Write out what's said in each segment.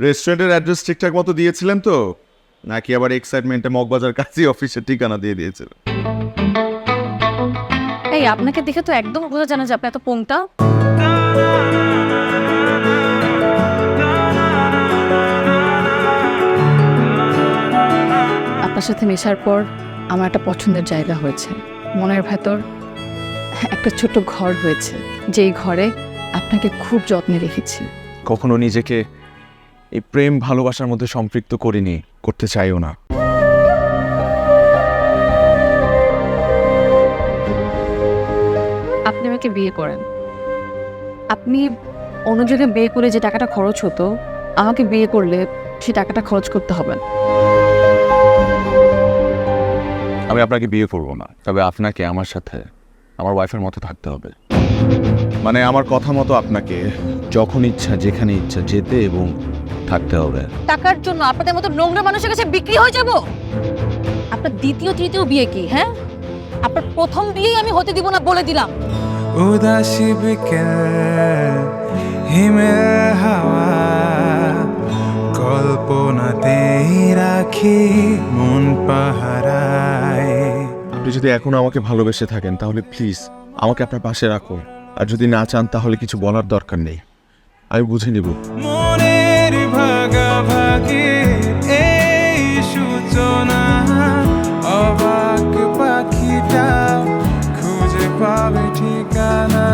রেস্টুরেন্টের অ্যাড্রেস ঠিকঠাক মতো দিয়েছিলেন তো? নাকি আবার এক্সাইটমেন্টে মগবাজার কাছে অফিসের ঠিকানা দিয়ে দিয়েছিলেন এই আপনাকে দেখে তো একদম বোঝা যায় না যে আপনি এত পোংটা আপনার সাথে মেশার পর আমার একটা পছন্দের জায়গা হয়েছে। মনের ভেতর একটা ছোট ঘর হয়েছে। যেই ঘরে আপনাকে খুব যত্নে রেখেছি। কখনো নিজেকে এই প্রেম ভালোবাসার মধ্যে সম্পৃক্ত করিনি করতে চাইও না। আপনি আমাকে বিয়ে করেন। আপনি অন্যজনে বিয়ে করে যে টাকাটা খরচ হতো আমাকে বিয়ে করলে সেই টাকাটা খরচ করতে হবে না। আমি আপনাকে বিয়ে করব না তবে আপনাকে আমার সাথে আমার ওয়াইফের মতো থাকতে হবে। মানে আমার কথা মতো আপনাকে যখন ইচ্ছা যেখানে ইচ্ছা যেতে এবং থাকতে হবে। টাকার জন্য আপনাদের মতো নোংরা মানুষের কাছে বিক্রি হয়ে যাব? আপনার দ্বিতীয় তৃতীয় বিয়ে কি হ্যাঁ? আপনার প্রথম বিয়েই আমি হতে দিব না বলে দিলাম। উদাসী বিকেল হিমের হাওয়া কল্পনাতেই রাখি মন পাহারায়। আপনি যদি এখনও আমাকে ভালোবেসে থাকেন তাহলে প্লিজ আমাকে আপনার পাশে রাখুন। আর যদি না চান তাহলে কিছু বলার দরকার নেই। আমি বুঝে নিব। এই সূচনা অবাক পাখিটা খুঁজে পাবে ঠিকানা।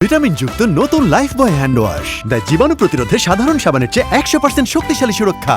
ভিটামিনযুক্ত নতুন Lifebuoy hand wash the জীবাণু প্রতিরোধে সাধারণ সাবানের চেয়ে একশো পার্সেন্ট শক্তিশালী সুরক্ষা।